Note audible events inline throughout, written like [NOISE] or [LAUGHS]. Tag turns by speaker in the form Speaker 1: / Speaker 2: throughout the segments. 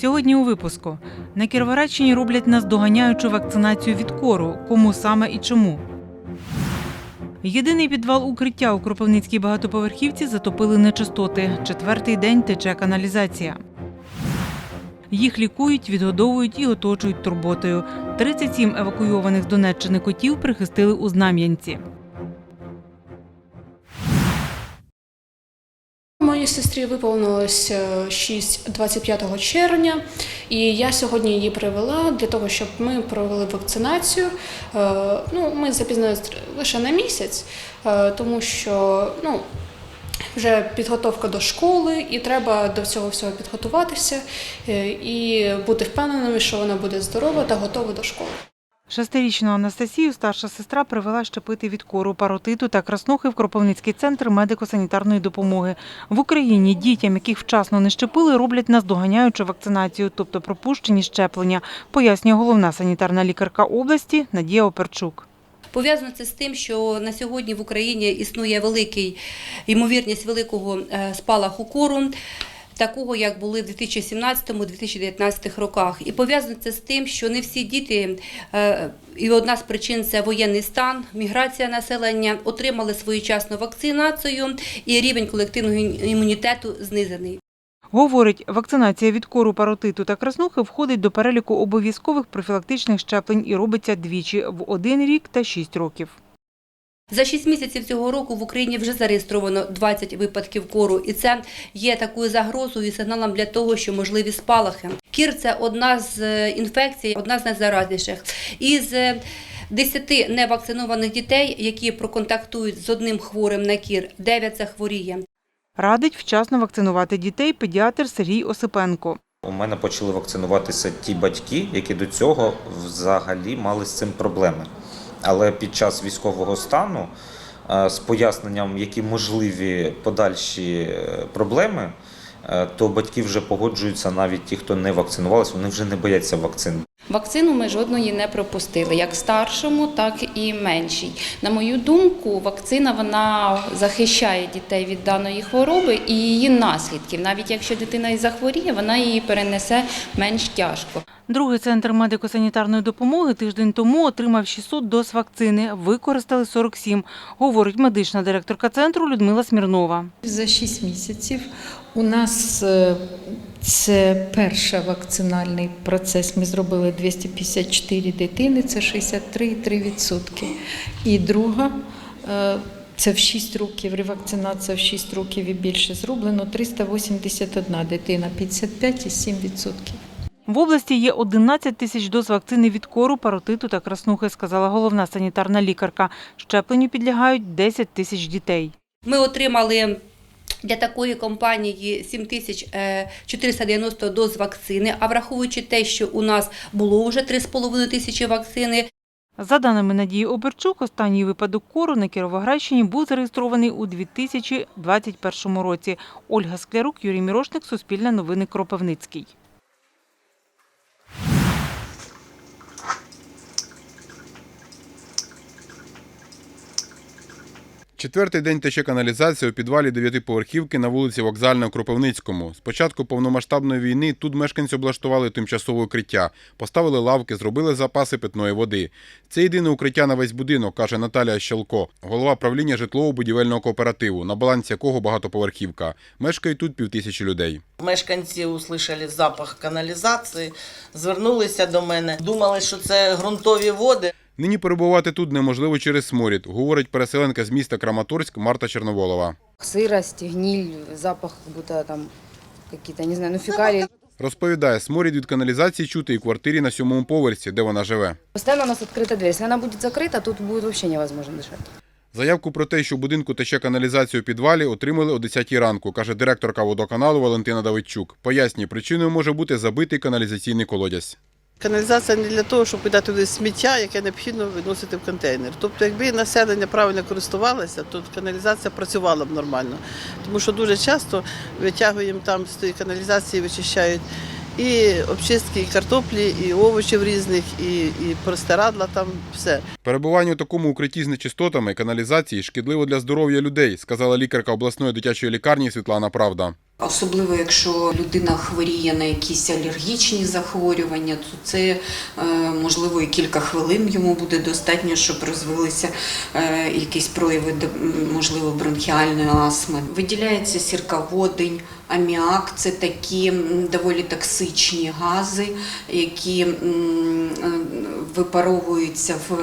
Speaker 1: Сьогодні у випуску на Кіровоградщині роблять наздоганяючу вакцинацію від кору. Кому саме і чому? Єдиний підвал укриття у Кропивницькій багатоповерхівці затопили нечистоти. Четвертий день тече каналізація. Їх лікують, відгодовують і оточують турботою. 37 евакуйованих з Донеччини котів прихистили у Знам'янці.
Speaker 2: Сестрі виповнилось е, 6 25 червня, і я сьогодні її привела для того, щоб ми провели вакцинацію. Е, Ну, ми запізнилися лише на місяць, е, тому що ну, вже підготовка до школи, і треба до цього всього підготуватися е, і бути впевненими, що вона буде здорова та готова до школи.
Speaker 1: Шестирічну Анастасію старша сестра привела щепити від кору, паротиту та краснухи в Кропивницький центр медико-санітарної допомоги. В Україні дітям, яких вчасно не щепили, роблять наздоганяючу вакцинацію, тобто пропущені щеплення, пояснює головна санітарна лікарка області Надія Оперчук.
Speaker 3: Пов'язано це з тим, що на сьогодні в Україні існує великий ймовірність великого е, спалаху кору. Такого, як були в 2017-2019 роках, і пов'язано це з тим, що не всі діти, е, і одна з причин це воєнний стан, міграція населення, отримали своєчасну вакцинацію, і рівень колективного імунітету знизений.
Speaker 1: Говорить, вакцинація від кору, паротиту та краснухи входить до переліку обов'язкових профілактичних щеплень і робиться двічі в один рік та шість років.
Speaker 3: За 6 місяців цього року в Україні вже зареєстровано 20 випадків кору, і це є такою загрозою і сигналом для того, що можливі спалахи. Кір це одна з е, інфекцій, одна з найзаразніших. Із е, 10 невакцинованих дітей, які проконтактують з одним хворим на кір, 9 захворіє.
Speaker 1: Радить вчасно вакцинувати дітей педіатр Сергій Осипенко.
Speaker 4: У мене почали вакцинуватися ті батьки, які до цього взагалі мали з цим проблеми. Але під час військового стану е, з поясненням, які можливі подальші е, проблеми, е, то батьки вже погоджуються, навіть ті, хто не вакцинувалися, вони вже не бояться вакцин.
Speaker 5: Вакцину ми жодної не пропустили, як старшому, так і меншій. На мою думку, вакцина вона захищає дітей від даної хвороби і її наслідків. Навіть якщо дитина і захворіє, вона її перенесе менш тяжко.
Speaker 1: Другий центр медико-санітарної допомоги тиждень тому отримав 600 доз вакцини, використали 47, говорить медична директорка центру Людмила Смірнова.
Speaker 6: За 6 місяців у нас е, це перший вакцинальний процес. Ми зробили 254 дитини, це 63,3%. І друга е, це в 6 років, ревакцинація в 6 років і більше зроблено 381 дитина, 55,7%.
Speaker 1: В області є 11 тисяч доз вакцини від кору, паротиту та краснухи, сказала головна санітарна лікарка. Щепленню підлягають 10 тисяч дітей.
Speaker 3: Ми отримали для такої компанії 7490 доз вакцини, а враховуючи те, що у нас було вже 3,5 тисячі вакцини,
Speaker 1: За даними Надії Оберчук, останній випадок кору на Кіровоградщині був зареєстрований у 2021 році. Ольга Склярук, Юрій Мірошник, Суспільне новини Кропивницький.
Speaker 7: Четвертий день тече каналізація у підвалі дев'ятиповерхівки на вулиці Вокзальна у Кропивницькому. З початку повномасштабної війни тут мешканці облаштували тимчасове укриття, поставили лавки, зробили запаси питної води. Це єдине укриття на весь будинок, каже Наталія Щелко, голова правління житлово-будівельного кооперативу, на балансі якого багатоповерхівка. Мешкає тут півтисячі людей.
Speaker 8: Мешканці услышали запах каналізації, звернулися до мене, думали, що це ґрунтові води.
Speaker 7: Нині перебувати тут неможливо через сморід, говорить переселенка з міста Краматорськ Марта Черноволова.
Speaker 9: Сырость, гниль, запах, как будто там какие-то, не знаю, ну фекалии.
Speaker 7: Розповідає, сморід від каналізації чути і в квартирі на сьомому поверсі, де вона живе.
Speaker 9: Постоянно у нас открыта дверь. Если она будет закрыта, тут будет вообще невозможно дышать.
Speaker 7: Заявку про те, що в будинку тече каналізацію у підвалі, отримали о 10 ранку, каже директорка водоканалу Валентина Давидчук. Пояснює, причиною може бути забитий каналізаційний колодязь.
Speaker 10: Каналізація не для того, щоб видати туди сміття, яке необхідно виносити в контейнер. Тобто, якби населення правильно користувалося, то каналізація працювала б нормально. Тому що дуже часто витягуємо там з тієї каналізації, вичищають і обчистки, і картоплі, і овочів різних, і, і простирадла, там все.
Speaker 7: Перебування у такому укритті з нечистотами каналізації шкідливо для здоров'я людей, сказала лікарка обласної дитячої лікарні Світлана Правда.
Speaker 11: Особливо, якщо людина хворіє на якісь алергічні захворювання, то це е, можливо і кілька хвилин йому буде достатньо, щоб розвилися е, якісь прояви, можливо, бронхіальної астми. Виділяється сірководень, аміак це такі доволі токсичні гази, які е, випаровуються в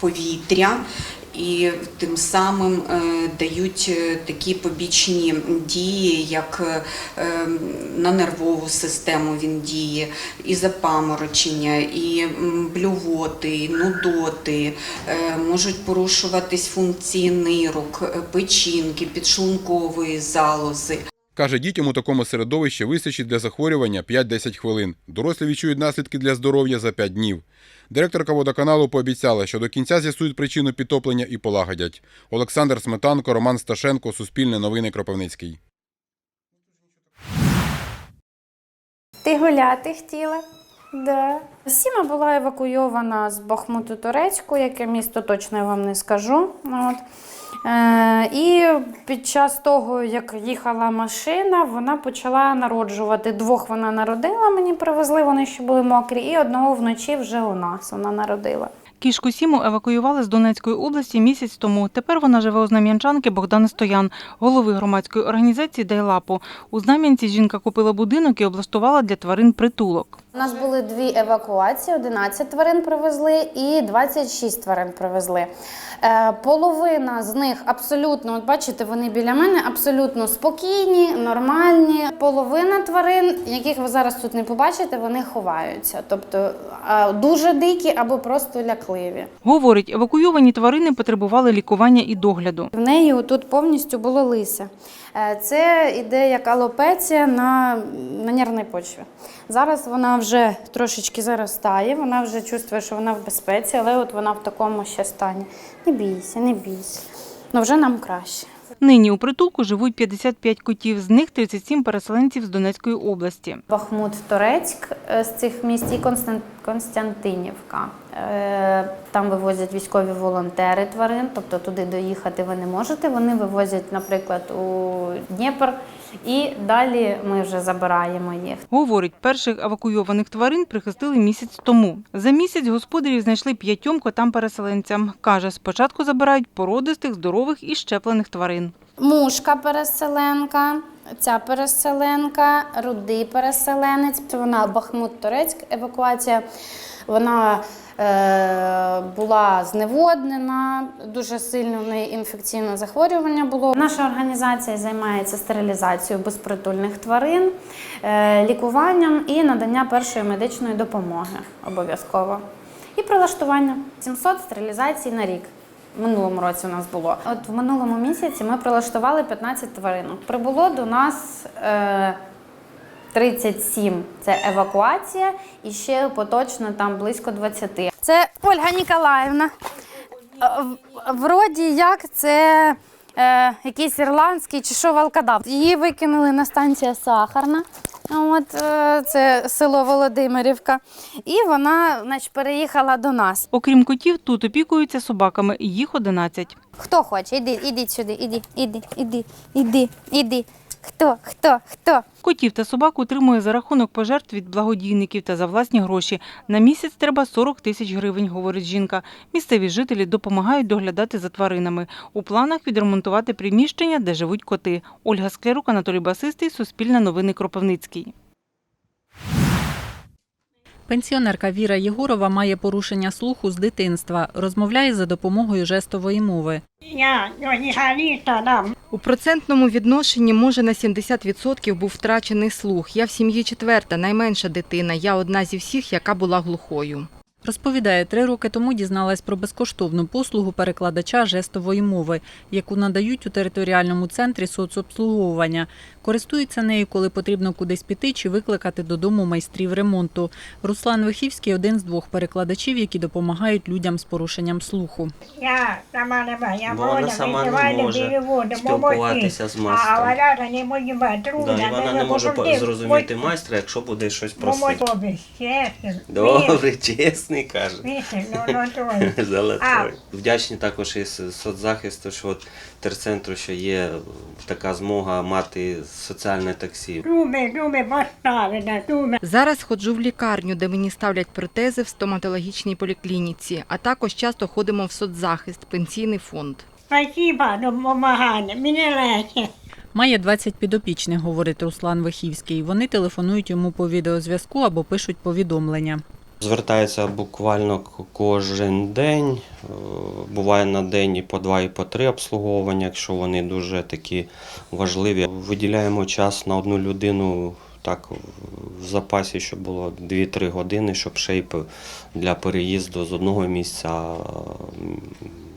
Speaker 11: повітря і тим самим е, дають е, такі побічні дії, як е, на нервову систему він діє, і запаморочення, і блювоти, і нудоти, можуть порушуватись функції нирок, печінки, підшлункової залози.
Speaker 7: Каже, дітям у такому середовищі вистачить для захворювання 5-10 хвилин. Дорослі відчують наслідки для здоров'я за 5 днів. Директорка водоканалу пообіцяла, що до кінця з'ясують причину підтоплення і полагодять. Олександр Сметанко, Роман Сташенко, Суспільне новини Кропивницький.
Speaker 12: Ти гуляти хотіла? Да. Сіма була евакуйована з Бахмуту Турецьку, яке місто точно я вам не скажу. От. Е, і під час того, як їхала машина, вона почала народжувати. Двох вона народила, мені привезли, вони ще були мокрі, і одного вночі вже у нас вона народила.
Speaker 1: Кішку Сіму евакуювали з Донецької області місяць тому. Тепер вона живе у Знам'янчанки Богдани Стоян, голови громадської організації Дайлапу. У Знам'янці жінка купила будинок і облаштувала для тварин притулок.
Speaker 12: У нас були дві евакуації: 11 тварин привезли і 26 тварин привезли. Е, половина з них абсолютно, от бачите, вони біля мене абсолютно спокійні, нормальні. Половина тварин, яких ви зараз тут не побачите, вони ховаються. Тобто дуже дикі або просто лякливі.
Speaker 1: Говорить, евакуйовані тварини потребували лікування і догляду.
Speaker 12: В неї тут повністю було лисе. Е, Це іде як алопеція на, на нервній почві. Зараз вона вже трошечки заростає, вона вже чувствує, що вона в безпеці, але от вона в такому ще стані. Не бійся, не бійся. Ну вже нам краще.
Speaker 1: Нині у притулку живуть 55 котів, з них 37 переселенців з Донецької області.
Speaker 12: Бахмут, Торецьк е, з цих міст і Констан- Константинівка. Е, Там вивозять військові волонтери тварин, тобто туди доїхати ви не можете. Вони вивозять, наприклад, у Дніпр, і далі ми вже забираємо їх.
Speaker 1: Говорить, перших евакуйованих тварин прихистили місяць тому. За місяць господарів знайшли п'ятьом котам-переселенцям. Каже, спочатку забирають породистих, здорових і щеплених тварин.
Speaker 12: Мушка переселенка, ця переселенка, рудий переселенець. Вона Бахмут-Турецьк евакуація. Вона була зневоднена, дуже сильно в неї інфекційне захворювання було. Наша організація займається стерилізацією безпритульних тварин, е, лікуванням і надання першої медичної допомоги обов'язково. І прилаштування 700 стерилізацій на рік. Минулому році у нас було. От в минулому місяці ми прилаштували 15 тваринок. Прибуло до нас е, 37 це евакуація, і ще поточно там близько 20. Це Ольга Ніколаївна. Е, Вроді як це е, якийсь ірландський чи що волкодав. Її викинули на станція Сахарна. От е, це село Володимирівка. І вона значить, переїхала до нас.
Speaker 1: Окрім котів, тут опікуються собаками, їх 11.
Speaker 12: Хто хоче, іди, ідіть сюди, іди, іди, іди, іди, іди. Хто, хто, хто?
Speaker 1: Котів та собак утримує за рахунок пожертв від благодійників та за власні гроші. На місяць треба 40 тисяч гривень, говорить жінка. Місцеві жителі допомагають доглядати за тваринами. У планах відремонтувати приміщення, де живуть коти. Ольга Склярук, Анатолій Басистий, Суспільне новини Кропивницький.
Speaker 13: Пенсіонерка Віра Єгорова має порушення слуху з дитинства. Розмовляє за допомогою жестової мови.
Speaker 14: У процентному відношенні може на 70% був втрачений слух. Я в сім'ї четверта, найменша дитина. Я одна зі всіх, яка була глухою.
Speaker 13: Розповідає, три роки тому дізналась про безкоштовну послугу перекладача жестової мови, яку надають у територіальному центрі соцобслуговування. Користується нею, коли потрібно кудись піти чи викликати додому майстрів ремонту. Руслан Вихівський один з двох перекладачів, які допомагають людям з порушенням слуху.
Speaker 15: Я сама не маю, я
Speaker 16: вона сама не може спілкуватися з майстром.
Speaker 15: А вона не може бути
Speaker 16: Да, і вона не може по- зрозуміти майстра, якщо буде щось просити.
Speaker 15: Добре, чесно.
Speaker 16: Добре, каже.
Speaker 15: Вісім, ну, ну. [LAUGHS]
Speaker 16: Золотой. Вдячні також і соцзахисту, що от терцентру, що є така змога мати соціальне таксі.
Speaker 15: Думи, думи поставили, думи.
Speaker 14: Зараз ходжу в лікарню, де мені ставлять протези в стоматологічній поліклініці, а також часто ходимо в соцзахист, пенсійний фонд.
Speaker 15: Спасибо, допомагання, мені легше.
Speaker 13: Має 20 підопічних, говорить Руслан Вихівський. Вони телефонують йому по відеозв'язку або пишуть повідомлення.
Speaker 16: Звертаються буквально кожен день. Е, Буває на день і по два, і по три обслуговування, якщо вони дуже такі важливі. Виділяємо час на одну людину так в запасі, щоб було 2-3 години, щоб ще для переїзду з одного місця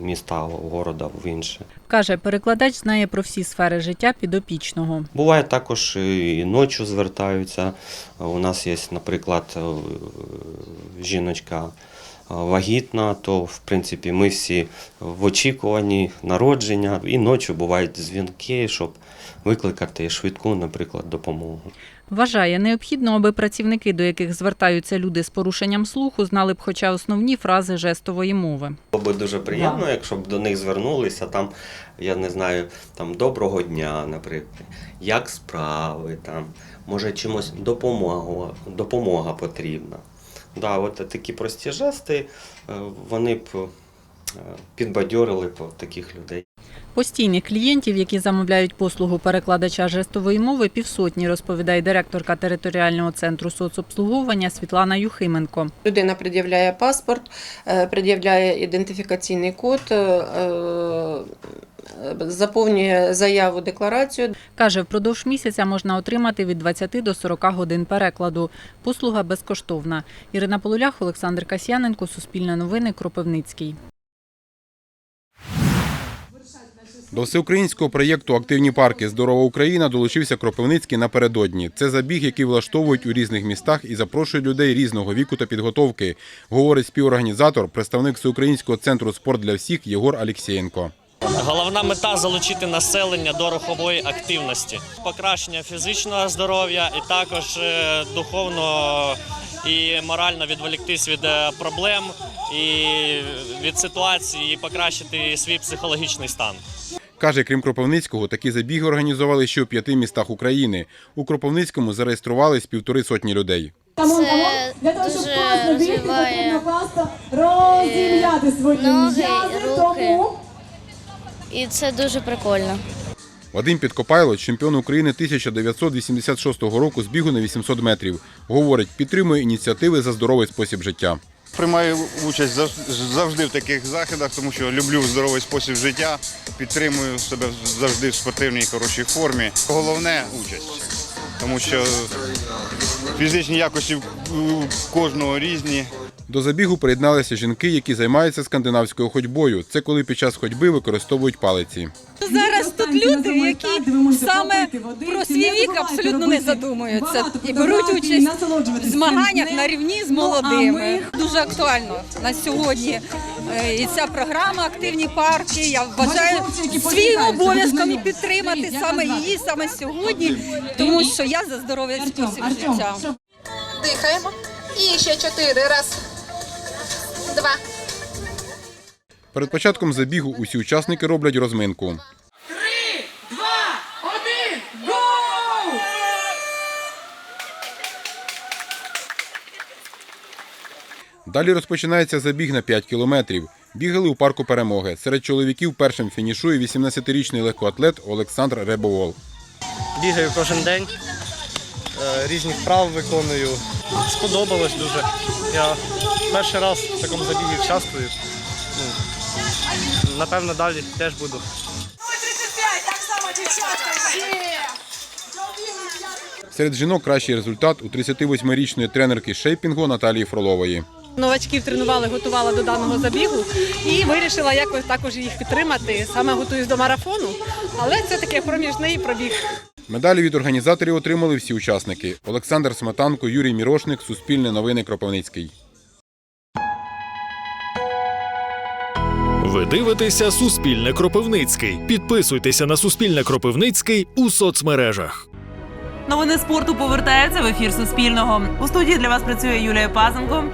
Speaker 16: міста города в інше.
Speaker 13: Каже, перекладач знає про всі сфери життя підопічного.
Speaker 16: Буває також і ночі звертаються. У нас є, наприклад, е, жіночка е, вагітна, то в принципі ми всі в очікуванні народження. І ночі бувають дзвінки, щоб викликати швидку, наприклад, допомогу.
Speaker 13: Вважає, необхідно, аби працівники, до яких звертаються люди з порушенням слуху, знали б хоча основні фрази жестової мови.
Speaker 16: Було би дуже приємно, якщо б до них звернулися там, я не знаю, там доброго дня, наприклад, як справи, там, може чимось допомога, допомога потрібна. Да, от такі прості жести, е, вони б е, підбадьорили б таких людей.
Speaker 13: Постійних клієнтів, які замовляють послугу перекладача жестової мови, півсотні, розповідає директорка територіального центру соцобслуговування Світлана Юхименко.
Speaker 17: Людина пред'являє паспорт, е, пред'являє ідентифікаційний код, е, е, заповнює заяву, декларацію.
Speaker 13: Каже, впродовж місяця можна отримати від 20 до 40 годин перекладу. Послуга безкоштовна. Ірина Полулях, Олександр Касьяненко, Суспільне новини, Кропивницький.
Speaker 7: До всеукраїнського проєкту Активні парки Здорова Україна долучився Кропивницький напередодні. Це забіг, який влаштовують у різних містах і запрошують людей різного віку та підготовки, говорить співорганізатор, представник Всеукраїнського центру спорт для всіх Єгор Алєксєєнко.
Speaker 18: Головна мета залучити населення до рухової активності, покращення фізичного здоров'я і також е, духовно і морально відволіктись від е, проблем і від ситуації, і покращити свій психологічний стан.
Speaker 7: Каже, крім Кропивницького, такі забіги організували ще у п'яти містах України. У Кропивницькому зареєструвались півтори сотні людей.
Speaker 19: Це дуже розвиває ноги, руки. І це дуже прикольно.
Speaker 7: Вадим Підкопайло, чемпіон України 1986 року з бігу на 800 метрів. Говорить, підтримує ініціативи за здоровий спосіб життя.
Speaker 20: Приймаю участь завжди в таких заходах, тому що люблю здоровий спосіб життя, підтримую себе завжди в спортивній хорошій формі. Головне участь, тому що фізичні якості у кожного різні.
Speaker 7: До забігу приєдналися жінки, які займаються скандинавською ходьбою. Це коли під час ходьби використовують палиці.
Speaker 21: Зараз тут люди, які саме про свій вік абсолютно не задумуються і беруть участь в змаганнях на рівні з молодими. Дуже актуально на сьогодні. Е, І ця програма Активні парки. Я вважаю своїм обов'язком підтримати саме її саме сьогодні, тому що я за здоровий спосіб життя.
Speaker 22: Дихаємо. І ще чотири. Раз, два.
Speaker 7: Перед початком забігу усі учасники роблять розминку.
Speaker 19: Три, два, Один, гоу!
Speaker 7: Далі розпочинається забіг на 5 кілометрів. Бігали у парку перемоги. Серед чоловіків першим фінішує 18-річний легкоатлет Олександр Ребовол.
Speaker 23: Бігаю кожен день, е, різні вправи виконую. Сподобалось дуже. Я перший раз в такому забігі участвую. Ну, напевно, далі теж буду.
Speaker 7: Серед жінок кращий результат у 38-річної тренерки шейпінгу Наталії Фролової.
Speaker 21: Новачків тренували, готувала до даного забігу і вирішила якось також їх підтримати. Саме готуюсь до марафону, але це таке проміжний пробіг.
Speaker 7: Медалі від організаторів отримали всі учасники. Олександр Сметанко, Юрій Мірошник, Суспільне новини Кропивницький.
Speaker 24: Ви дивитеся Суспільне Кропивницький. Підписуйтеся на Суспільне Кропивницький у соцмережах.
Speaker 25: Новини спорту повертаються в ефір Суспільного. У студії для вас працює Юлія Пазенко.